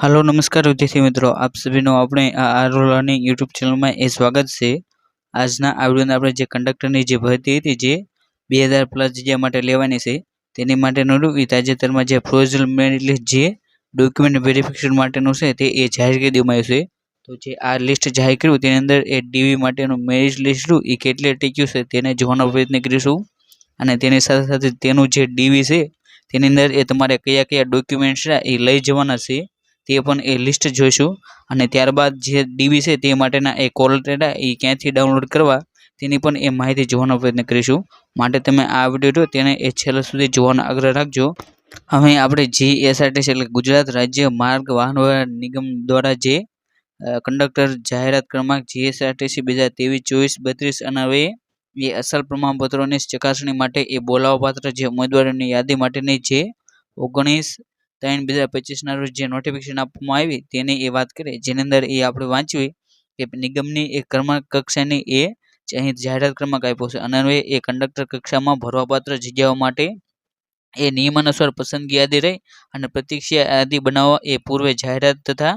Hello, નમસ્કાર વિદ્યાર્થી મિત્રો. આપ સભીનો આપણે આ આર રોલાની યુટ્યુબ ચેનલમાં એ સ્વાગત છે. આજના આ વિડીયોને આપણે જે કંડક્ટરની જે ભરતી હતી જે બે હજાર પ્લસ જગ્યા માટે લેવાની છે, તેની માટેનું રૂપી તાજેતરમાં જે પ્રોવિઝનલ મેરિટ લિસ્ટ જે ડોક્યુમેન્ટ વેરિફિકેશન માટેનું છે, તે એ જાહેર કરી દેવામાં આવ્યું છે. તો જે આ લિસ્ટ જાહેર કર્યું, તેની અંદર એ ડીવી માટેનું મેરિટ લિસ્ટ રહ્યું એ કેટલે ટીક્યું છે, તેને જોવાનો પ્રયત્ન કરીશું. અને તેની સાથે સાથે તેનું જે ડીવી છે, તેની અંદર એ તમારે કયા કયા ડોક્યુમેન્ટ્સ છે એ લઈ જવાના છે. તે પણ એ લિસ્ટ જોઈશું. અને ત્યારબાદ જે ડીવી છે તે માટેના એ કોલ ડેટા એ ક્યાંથી ડાઉનલોડ કરવા, તેની પણ એ માહિતી જોવાનો પ્રયત્ન કરીશું. માટે તમે આ વીડિયો જો તેને એ છેલ્લા સુધી જોવાનો આગ્રહ રાખજો. હવે આપણે જીએસઆરટીસી એટલે ગુજરાત રાજ્ય માર્ગ વાહન વ્યવહાર નિગમ દ્વારા જે કંડક્ટર જાહેરાત ક્રમાંક જીએસઆરટીસી બે હજાર ત્રેવીસ, ચોવીસ, બત્રીસ અનાવે એ અસલ પ્રમાણપત્રોની ચકાસણી માટે એ બોલાવવાપાત્ર જે ઉમેદવારોની યાદી માટેની જે ઓગણીસ ત્રણ બે હજાર પચીસના રોજ જે નોટિફિકેશન આપવામાં આવી તેની એ વાત કરીએ, જેની અંદર એ આપણે વાંચવી કે નિગમની એ ક્રમાંક કક્ષાની એ અહીં જાહેરાત ક્રમાંક આપ્યો છે. અને એ કંડક્ટર કક્ષામાં ભરવાપાત્ર જગ્યાઓ માટે એ નિયમાનુસાર પસંદગી યાદી રહી અને પ્રતિક્ષા યાદી બનાવવા એ પૂર્વે જાહેરાત તથા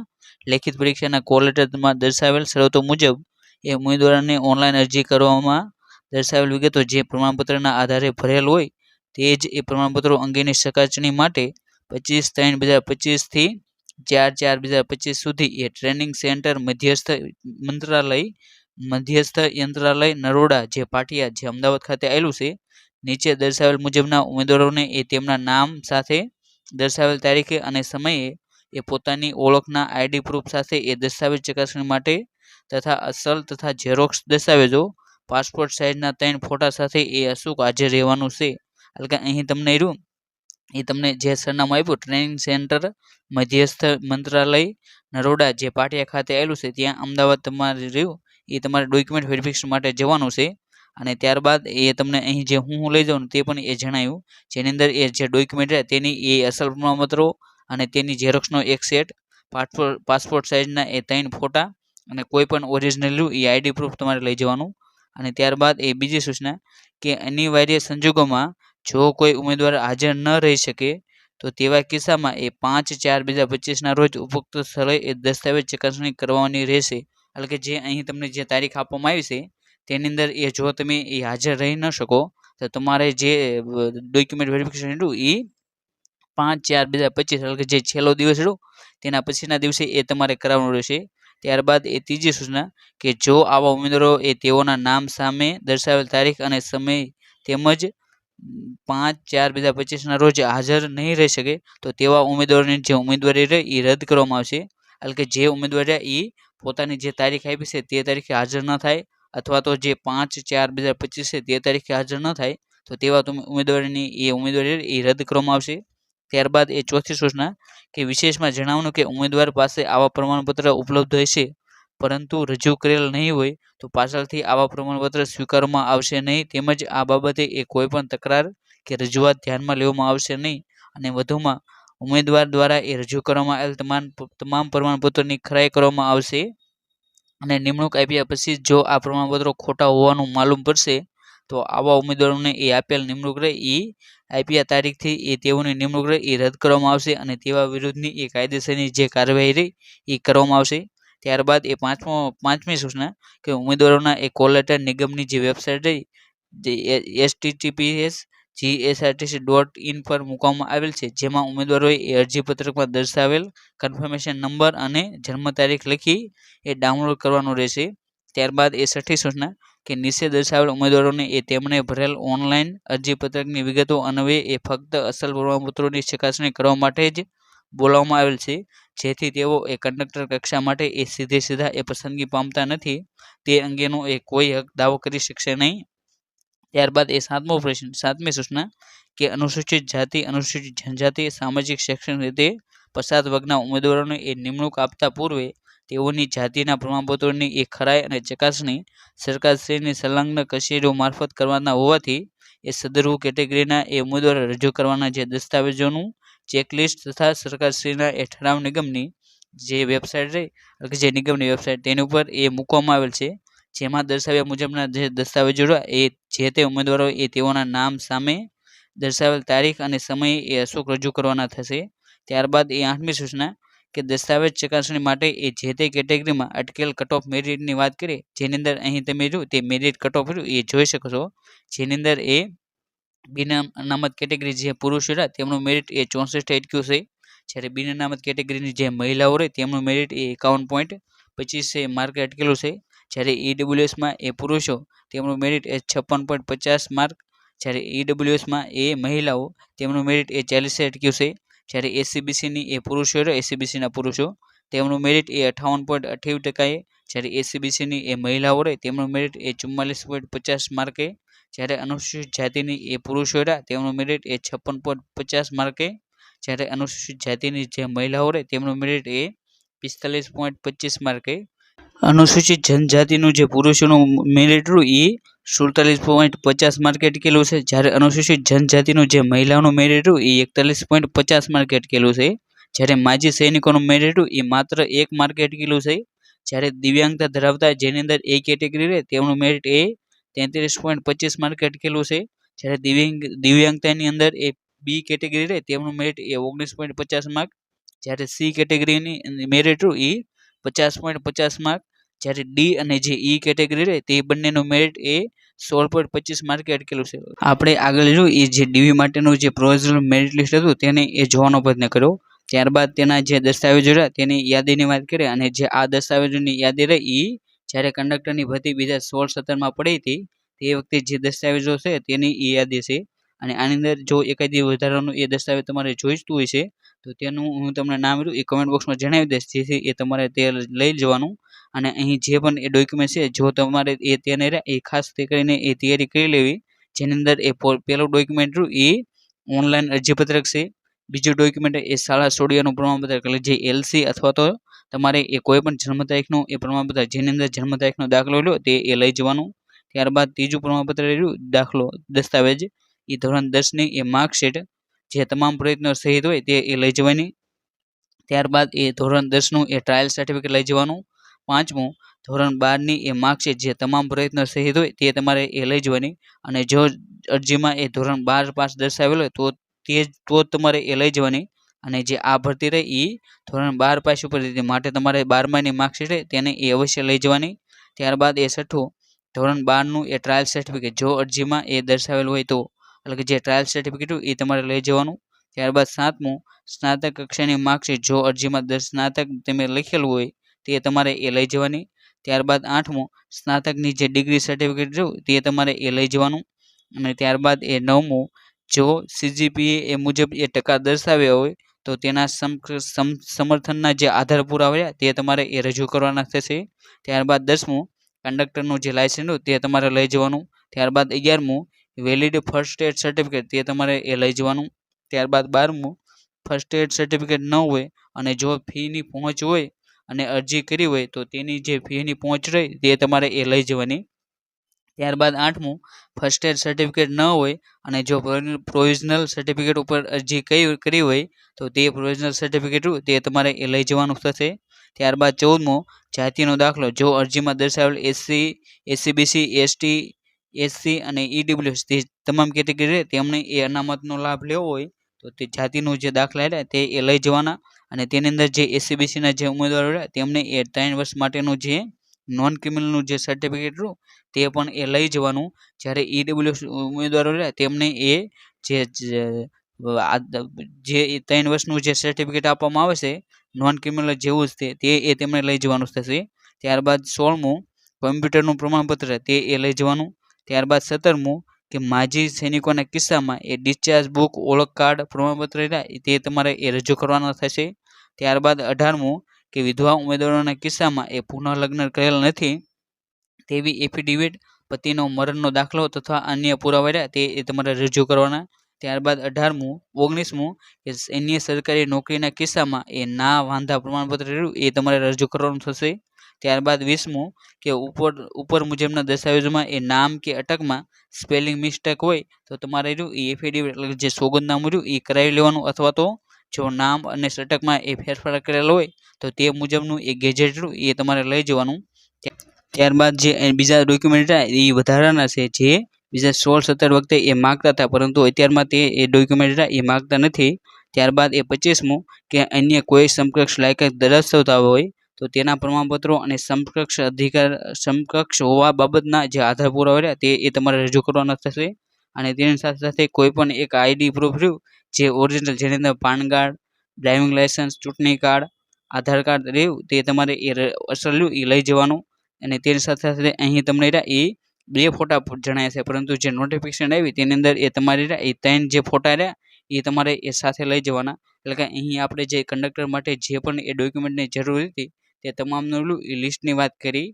લેખિત પરીક્ષાના કોલેટરમાં દર્શાવેલ શરતો મુજબ એ ઉમેદવારોને ઓનલાઈન અરજી કરવામાં દર્શાવેલ વિગતો જે પ્રમાણપત્રના આધારે ભરેલ હોય તે જ એ પ્રમાણપત્રો અંગેની ચકાસણી માટે પચીસ, ત્રણ બે હજાર પચીસથી ચાર ચાર બે હજાર પચીસ સુધી એ ટ્રેનિંગ સેન્ટર મધ્યસ્થ મંત્રાલય, મધ્યસ્થ યંત્રાલય નરોડા જે પાટિયા જે અમદાવાદ ખાતે આવેલું છે, નીચે દર્શાવેલ મુજબના ઉમેદવારોને એ તેમના નામ સાથે દર્શાવેલ તારીખે અને સમયે એ પોતાની ઓળખના આઈડી પ્રૂફ સાથે એ દસ્તાવેજ ચકાસણી માટે તથા અસલ તથા ઝેરોક્સ દસ્તાવેજો પાસપોર્ટ સાઇઝના ત્રણ ફોટા સાથે એ અચૂક હાજર રહેવાનું છે. એટલે કે અહીં તમને રહ્યું એ તમને જે સરનામું આપ્યું, ટ્રેનિંગ સેન્ટર, મધ્યસ્થ મંત્રાલય, નરોડા જે પાટિયા ખાતે આવેલું છે, ત્યાં અમદાવાદ તમારે રહ્યું, એ તમારે ડોક્યુમેન્ટ વેરિફિકેશન માટે જવાનું છે. અને ત્યારબાદ એ તમને અહીં જે હું હું લઈ જાઉં તે પણ એ જણાવ્યું જેની અંદર એ જે ડોક્યુમેન્ટ છે, તેની એ અસલ પ્રમાણપત્રો અને તેની ઝેરોક્ષનો એક સેટ પાસપોર્ટ પાસપોર્ટ સાઇઝના એ ત્રણ ફોટા અને કોઈ પણ ઓરિજિનલ એ આઈડી પ્રૂફ તમારે લઈ જવાનું. અને ત્યારબાદ એ બીજી સૂચના કે અનિવાર્ય સંજોગોમાં જો કોઈ ઉમેદવાર હાજર ન રહી શકે, તો તેવા કિસ્સામાં એ પાંચ ચાર બે હજાર પચીસના રોજ ઉપરોક્ત સ્થળે એ દસ્તાવેજ ચકાસણી કરવાની રહેશે. એટલે કે જે અહીં તમને જે તારીખ આપવામાં આવી છે, તેની અંદર એ જો તમે એ હાજર રહી ન શકો, તો તમારે જે ડોક્યુમેન્ટ વેરિફિકેશન હતું એ પાંચ ચાર બે હજાર પચીસ એટલે કે જે છેલ્લો દિવસ હતો તેના પછીના દિવસે એ તમારે કરાવવાનું રહેશે. ત્યારબાદ એ ત્રીજી સૂચના કે જો આવા ઉમેદવારો એ તેઓના નામ સામે દર્શાવેલ તારીખ અને સમય તેમજ પાંચ, ચાર બે હજાર પચીસના રોજ હાજર નહીં રહી શકે, તો તેવા ઉમેદવારોની જે ઉમેદવારી રહે એ રદ કરવામાં આવશે. એટલે કે જે ઉમેદવાર એ પોતાની જે તારીખ આપી છે તે તારીખે હાજર ન થાય, અથવા તો જે પાંચ, ચાર, બે હજાર પચીસ છે તે તારીખે હાજર ન થાય, તો તેવા ઉમેદવારીની એ ઉમેદવારી એ રદ કરવામાં આવશે. ત્યારબાદ એ ચોથી સૂચના કે વિશેષમાં જણાવવાનું કે ઉમેદવાર પાસે આવા પ્રમાણપત્ર ઉપલબ્ધ હશે પરંતુ રજૂ કરેલ નહીં હોય તો પાછળથી આવા પ્રમાણપત્ર સ્વીકારવામાં આવશે નહીં. તેમજ આ બાબતે એ કોઈપણ તકરાર કે રજૂઆત ધ્યાનમાં લેવામાં આવશે નહીં. અને વધુમાં, ઉમેદવાર દ્વારા એ રજૂ કરવામાં આવેલ તમામ તમામ પ્રમાણપત્રોની ખરાઈ કરવામાં આવશે. અને નિમણૂક આપ્યા પછી જો આ પ્રમાણપત્રો ખોટા હોવાનું માલુમ પડશે, તો આવા ઉમેદવારોને એ આપેલ નિમણૂક રહે એ આઈપીઆ તારીખથી એ તેઓની નિમણૂક રહે એ રદ કરવામાં આવશે અને તેવા વિરુદ્ધની એ કાયદેસરની જે કાર્યવાહી રહી એ કરવામાં આવશે. ત્યારબાદ એ પાંચમો, પાંચમી સૂચના કે ઉમેદવારોના એ કોલ લેટર નિગમની જે વેબસાઇટ રહી એસટીટીપીએસ જીએસઆરટીસી ડોટ ઇન પર મૂકવામાં આવેલ છે, જેમાં ઉમેદવારોએ એ અરજીપત્રકમાં દર્શાવેલ કન્ફર્મેશન નંબર અને જન્મ તારીખ લખી એ ડાઉનલોડ કરવાનું રહેશે. ત્યારબાદ એ છઠ્ઠી સૂચના કે નીચે દર્શાવેલ ઉમેદવારોને એ તેમણે ભરેલ ઓનલાઈન અરજીપત્રકની વિગતો અન્વયે એ ફક્ત અસલ પ્રમાણપત્રોની ચકાસણી કરવા માટે જ બોલાવવામાં આવેલ છે. જેથી તેઓ એ કંડક્ટર કક્ષા માટે એ સીધે સીધા એ પસંદગી પામતા નથી. તે અંગેનો એ કોઈ હક દાવો કરી શકશે નહીં. ત્યારબાદ એ સાતમો પ્રશ્ન, સાતમી સૂચના કે અનુસૂચિત જાતિ, અનુસૂચિત જનજાતિ, સામાજિક, શૈક્ષણિક રીતે પસાર વર્ગના ઉમેદવારોને એ નિમણૂક આપતા પૂર્વે તેઓની જાતિના પ્રમાણપત્રોની એ ખરાઈ અને ચકાસણી સરકારશ્રીની સંલગ્ન કચેરીઓ મારફત કરવાના હોવાથી એ સદરુ કેટેગરીના એ ઉમેદવારો રજૂ કરવાના જે દસ્તાવેજોનું ચેકલિસ્ટ તથા સરકારશ્રીના ઠરાવ નિગમની જે વેબસાઇટ રહી જે નિગમની વેબસાઇટ તેની ઉપર એ મૂકવામાં આવેલ છે. જેમાં દર્શાવ્યા મુજબના જે દસ્તાવેજો એ જે તે ઉમેદવારો એ તેઓના નામ સામે દર્શાવેલ તારીખ અને સમય એ અશોક રજૂ કરવાના થશે. ત્યારબાદ એ આઠમી સૂચના કે દસ્તાવેજ ચકાસણી માટે એ જે તે કેટેગરીમાં અટકેલ કટ ઓફ મેરિટની વાત કરીએ, જેની અંદર અહીં તમે જો તે મેરિટ કટ ઓફ એ જોઈ શકો છો. જેની અંદર એ બિન અનામત કેટેગરી જે પુરુષો રહ્યા તેમનું મેરિટ એ ચોસઠ એટક્યુ છે. જ્યારે બિન અનામત કેટેગરીની જે મહિલાઓ રહે, તેમનું મેરિટ એ એકાવન પોઈન્ટ પચીસ માર્કે અટકેલું છે. જ્યારે ઈડબ્લ્યુએસમાં એ પુરુષો, તેમનું મેરિટ એ છપ્પન પોઈન્ટ પચાસ માર્ક જ્યારે ઈડબ્લ્યુએસમાં એ મહિલાઓ, તેમનું મેરિટ એ ચાલીસ અટક્યું છે. જ્યારે એસીબીસીની એ પુરુષો રહ્યા એસીબીસીના પુરુષો, તેમનું મેરિટ એ અઠાવન પોઈન્ટ અઠ્યાવીસ ટકાએ જ્યારે એસીબીસીની એ મહિલાઓ રહે, તેમનું મેરિટ એ ચુમ્માલીસ પોઈન્ટ પચાસ માર્કે જ્યારે અનુસૂચિત જાતિની એ પુરુષો રહ્યા, તેમનું મેરિટ એ છપ્પન પોઈન્ટ પચાસ માર્કે જ્યારે અનુસૂચિત જાતિની જે મહિલાઓ રહે, તેમનું મેરિટ એ પિસ્તાલીસ પોઈન્ટ પચીસ માર્કે અનુસૂચિત જનજાતિનું જે પુરુષોનું મેરિટ રહ્યું એ સુડતાલીસ પોઈન્ટ પચાસ માર્કે અટકેલું છે. જ્યારે અનુસૂચિત જનજાતિનું જે મહિલાઓનું મેરિટ રહ્યું એ એકતાલીસ પોઈન્ટ પચાસ માર્કે અટકેલું છે. જ્યારે માજી સૈનિકોનું મેરિટ રહ્યું એ માત્ર એક માર્કે અટકેલું છે. જ્યારે દિવ્યાંગતા ધરાવતા, જેની અંદર એ કેટેગરી રહે, તેમનું મેરિટ એ તેત્રીસ પોઈન્ટ પચીસ માર્કે અટકેલું છે? જ્યારે દિવ્યાંગ, દિવ્યાંગતાની અંદર એ બી કેટેગરી રહે, તેમનું મેરિટ એ ઓગણીસ પોઈન્ટ પચાસ માર્ક જ્યારે સી કેટેગરીની મેરિટ એ પચાસ પોઈન્ટ પચાસ માર્ક જ્યારે ડી અને જે ઈ કેટેગરી રહે, તે બંનેનું મેરિટ એ સોળ પોઈન્ટ પચીસ માર્કે અટકેલું છે. આપણે આગળ જોયું, એ જે ડીવી માટેનું જે પ્રોવિઝનલ મેરિટ લિસ્ટ હતું, તેને એ જોવાનો પ્રયત્ન કર્યો. ત્યારબાદ તેના જે દસ્તાવેજો રહ્યા, તેની યાદીની વાત કરીએ, અને જે આ દસ્તાવેજોની યાદી રહી એ જ્યારે કંડક્ટરની ભરતી બીજા સોળ સત્તરમાં પડી હતી, તે વખતે જે દસ્તાવેજો છે તેની એ યાદી છે. અને આની અંદર જો એકાદી વધારાનું એ દસ્તાવેજ તમારે જોઈતું હોય છે, તો તેનું હું તમને નામ એ કમેન્ટ બોક્સમાં જણાવી દઈશ, જેથી એ તમારે તે લઈ જવાનું. અને અહીં જે પણ એ ડોક્યુમેન્ટ છે, જો તમારે એ તેને એ ખાસ તે કરીને એ તૈયારી કરી લેવી. જેની અંદર એ પહેલું ડોક્યુમેન્ટ એ ઓનલાઈન અરજીપત્રક છે. બીજું ડોક્યુમેન્ટ એ શાળા સોડિયાનું પ્રમાણપત્ર એટલે જે એલસી અથવા તો તમારે એ કોઈ પણ જન્મ તારીખનું એ પ્રમાણપત્ર જેની અંદર જન્મ તારીખનો દાખલો લો તે એ લઈ જવાનું. ત્યારબાદ ત્રીજું પ્રમાણપત્ર રહ્યું દાખલો, દસ્તાવેજ. એ ધોરણ દસની એ માર્કશીટ જે તમામ પ્રયત્નો સહિત હોય તે એ લઈ જવાની. ત્યારબાદ એ ધોરણ દસનું એ ટ્રાયલ સર્ટિફિકેટ લઈ જવાનું. પાંચમું, ધોરણ બારની એ માર્કશીટ જે તમામ પ્રયત્નો સહિત હોય તે તમારે એ લઈ જવાની. અને જો અરજીમાં એ ધોરણ બાર પાસ દર્શાવેલો હોય તો તે તો તમારે એ લઈ જવાની. અને જે આ ભરતી રહે એ ધોરણ બાર પાસ ઉપર માટે તમારે બારમાની માર્કશીટ તેને એ અવશ્ય લઈ જવાની. ત્યારબાદ એ છઠ્ઠું, ધોરણ બારનું એ ટ્રાયલ સર્ટિફિકેટ જો અરજીમાં એ દર્શાવેલું હોય તો, એટલે કે જે ટ્રાયલ સર્ટિફિકેટ હોય એ તમારે લઈ જવાનું. ત્યારબાદ સાતમું, સ્નાતક કક્ષાની માર્કશીટ. જો અરજીમાં દસ સ્નાતક તમે લખેલું હોય, તે તમારે એ લઈ જવાની. ત્યારબાદ આઠમું, સ્નાતકની જે ડિગ્રી સર્ટિફિકેટ જો તે તમારે એ લઈ જવાનું. અને ત્યારબાદ એ નવમું જો સીજીપીએ એ મુજબ એ ટકા દર્શાવ્યા હોય, તો તેના સમર્થનના જે આધાર પુરાવ્યા તે તમારે એ રજૂ કરવાના થશે. ત્યારબાદ દસમું, કંડક્ટરનું જે લાયસન્સ તે તમારે લઈ જવાનું. ત્યારબાદ અગિયારમું વેલિડ ફર્સ્ટ એડ સર્ટિફિકેટ તે તમારે એ લઈ જવાનું. ત્યારબાદ બારમું ફર્સ્ટ એડ સર્ટિફિકેટ ન હોય અને જો ફીની પહોંચ હોય અને અરજી કરી હોય તો તેની જે ફીની પહોંચ રહી તે તમારે એ લઈ જવાની. ત્યારબાદ આઠમું ફર્સ્ટ એડ સર્ટિફિકેટ ન હોય અને જો પ્રોવિઝનલ સર્ટિફિકેટ ઉપર અરજી કઈ, કરી હોય, તો તે પ્રોવિઝનલ સર્ટિફિકેટ તે તમારે એ લઈ જવાનું થશે. ત્યારબાદ ચૌદમો, જાતિનો દાખલો, જો અરજીમાં દર્શાવેલ એસસી એસસીબીસી એસટી એસસી અને ઈડબ્લ્યુએસ તે તમામ કેટેગરી તેમણે એ અનામતનો લાભ લેવો હોય, તો તે જાતિનું જે દાખલા રહ્યા, તે એ લઈ જવાના અને તેની અંદર જે એસસીબીસીના જે ઉમેદવારો રહે તેમને એ ત્રણ વર્ષ માટેનું જે નોન ક્રિમિનલનું જે સર્ટિફિકેટ રહ્યું તે પણ એ લઈ જવાનું. જ્યારે ઈડબ્લ્યુએસ ઉમેદવારો રહે તેમને એ જે જે ત્રણ વર્ષનું જે સર્ટિફિકેટ આપવામાં આવે છે નોન ક્રિમિનલ જેવું જ તે એ તેમણે લઈ જવાનું થશે. ત્યારબાદ સોળમું કમ્પ્યુટરનું પ્રમાણપત્ર, તે એ લઈ જવાનું. ત્યારબાદ સત્તરમું, કે માજી સૈનિકોના કિસ્સામાં એ ડિસ્ચાર્જ બુક ઓળખ કાર્ડ પ્રમાણપત્ર તે તમારે એ રજૂ કરવાના થશે. ત્યારબાદ અઢારમું કે વિધવા ઉમેદવારોના કિસ્સામાં એ પુનઃલગ્ન કરેલ નથી, તેવી એફિડેવિટ પતિનો મરણનો દાખલો તથા અન્ય પુરાવા તે તમારે રજૂ કરવાના. ત્યારબાદ અઢારમું, ઓગણીસમું કે અન્ય સરકારી નોકરીના કિસ્સામાં એ ના વાંધા પ્રમાણપત્ર રહ્યું, એ તમારે રજૂ કરવાનું થશે. ત્યારબાદ વીસમું કે ઉપર ઉપર મુજબના દસ્તાવેજોમાં એ નામ કે અટકમાં સ્પેલિંગ મિસ્ટેક હોય તો તમારે રહ્યું, એ એફિડેવિટ એટલે જે સોગંદનામું રહ્યું, એ કરાવી લેવાનું અથવા તો જો નામ અને અટકમાં એ ફેરફાર કરેલો હોય, તો તે મુજબનું એ ગેજેટ એ તમારે લઈ જવાનું. ત્યારબાદ જે બીજા ડોક્યુમેન્ટ એ વધારાના છે, જે બીજા સોળ સત્તર વખતે એ માગતા હતા, પરંતુ અત્યારમાં તે એ ડોક્યુમેન્ટ એ માગતા નથી. ત્યારબાદ એ પચીસમું, કે અન્ય કોઈ સમકક્ષ લાયકાત દર્શાવતા હોય, તો તેના પ્રમાણપત્રો અને સમકક્ષ અધિકાર, સમકક્ષ હોવા બાબતના જે આધાર પુરાવા રહ્યા, તે એ તમારે રજૂ કરવાના થશે. અને તેની સાથે સાથે કોઈ પણ એક આઈડી પ્રૂફ રહ્યું, જે ઓરિજિનલ જેની અંદર પાન કાર્ડ ડ્રાઇવિંગ લાઇસન્સ ચૂંટણી કાર્ડ, આધાર કાર્ડ રહ્યું, તે તમારે એ અસર રહ્યું, એ લઈ જવાનું. અને તેની સાથે સાથે અહીં તમને એ બે ફોટા જણાય છે. પરંતુ જે નોટિફિકેશન આવી, તેની અંદર એ તમારે એ ત્રણ જે ફોટા રહ્યા, એ તમારે એ સાથે લઈ જવાના. એટલે કે અહીં આપણે જે કંડક્ટર માટે જે પણ એ ડોક્યુમેન્ટની જરૂર હતી, તે તમામનું એ લિસ્ટની વાત કરી.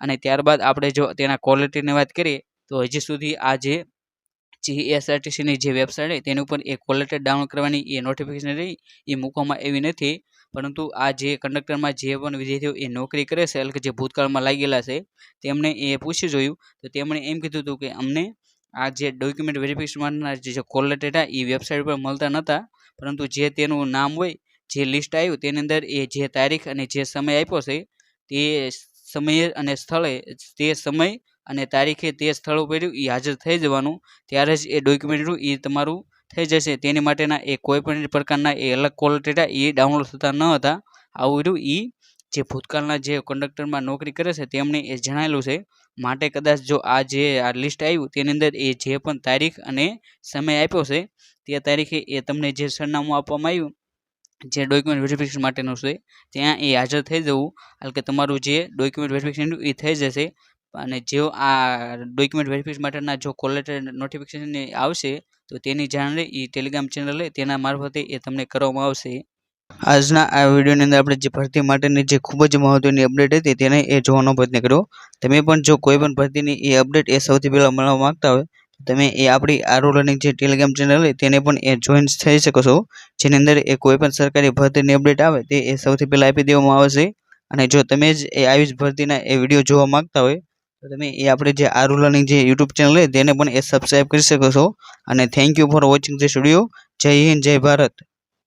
અને ત્યારબાદ આપણે જો તેના ક્વોલિટીની વાત કરીએ, તો હજી સુધી આ જે જીએસઆરટીસીની જે વેબસાઇટ છે તેની ઉપર એ ક્વોલિટી ડાઉનલોડ કરવાની, એ નોટિફિકેશન રહી, એ મૂકવામાં એવી નથી. પરંતુ આ જે કંડક્ટરમાં જે પણ વિદ્યાર્થીઓ એ નોકરી કરે છે, એટલે કે જે ભૂતકાળમાં લાગેલા છે તેમણે એ પૂછી જોયું, તો તેમણે એમ કીધું હતું કે અમને આ જે ડોક્યુમેન્ટ વેરિફિકેશનના જે ક્વોલિટી હતા, એ વેબસાઇટ પર મળતા નહોતા પરંતુ જે તેનું નામ હોય, જે લિસ્ટ આવ્યું, તેની અંદર એ જે તારીખ અને જે સમય આપ્યો છે, તે સમયે અને સ્થળે, તે સમય અને તારીખે તે સ્થળ ઉપર એ હાજર થઈ જવાનું. ત્યારે જ એ ડોક્યુમેન્ટનું એ તમારું થઈ જશે. તેની માટેના એ કોઈ પણ પ્રકારના એ અલગ ક્વોલિટી એ ડાઉનલોડ થતા ન હતા. આવું રહ્યું. એ જે ભૂતકાળના જે કંડક્ટરમાં નોકરી કરે છે તેમણે એ જણાવેલું છે. માટે કદાચ જો આ જે આ લિસ્ટ આવ્યું તેની અંદર એ જે પણ તારીખ અને સમય આપ્યો છે તે તારીખે એ તમને જે સરનામું આપવામાં આવ્યું, જે ડોક્યુમેન્ટ વેરિફિકેશન માટેનું છે, ત્યાં એ હાજર થઈ જવું. એટલે કે તમારું જે ડોક્યુમેન્ટ વેરિફિકેશન એ થઈ જશે. અને જેઓ આ ડોક્યુમેન્ટ વેરિફિકેશન માટેના જો કોલેટર નોટિફિકેશન આવશે, તો તેની જાણ એ ટેલિગ્રામ ચેનલ તેના મારફતે એ તમને કરવામાં આવશે. આજના આ વિડીયોની અંદર આપણે જે ભરતી માટેની જે ખૂબ જ મહત્વની અપડેટ હતી, તેને એ જોવાનો પ્રયત્ન કર્યો. તમે પણ જો કોઈ પણ ભરતીની એ અપડેટ એ સૌથી પહેલાં મળવા માગતા હોય તમે એ આપણી આરો લર્નિંગ જે ટેલિગ્રામ ચેનલ હોય તેને પણ એ જોઈન થઈ શકો છો. જેની અંદર એ કોઈ પણ સરકારી ભરતીની અપડેટ આવે, તે એ સૌથી પહેલાં આપી દેવામાં આવશે. અને જો તમે જ એ આવી જ ભરતીના એ વીડિયો જોવા માગતા હોય તમે એ આપણે જે આ લર્નિંગ જે યુટ્યુબ ચેનલ છે, તેને પણ એ સબસ્ક્રાઈબ કરી શકો છો. અને thank you for watching this video જય હિન્દ, જય ભારત.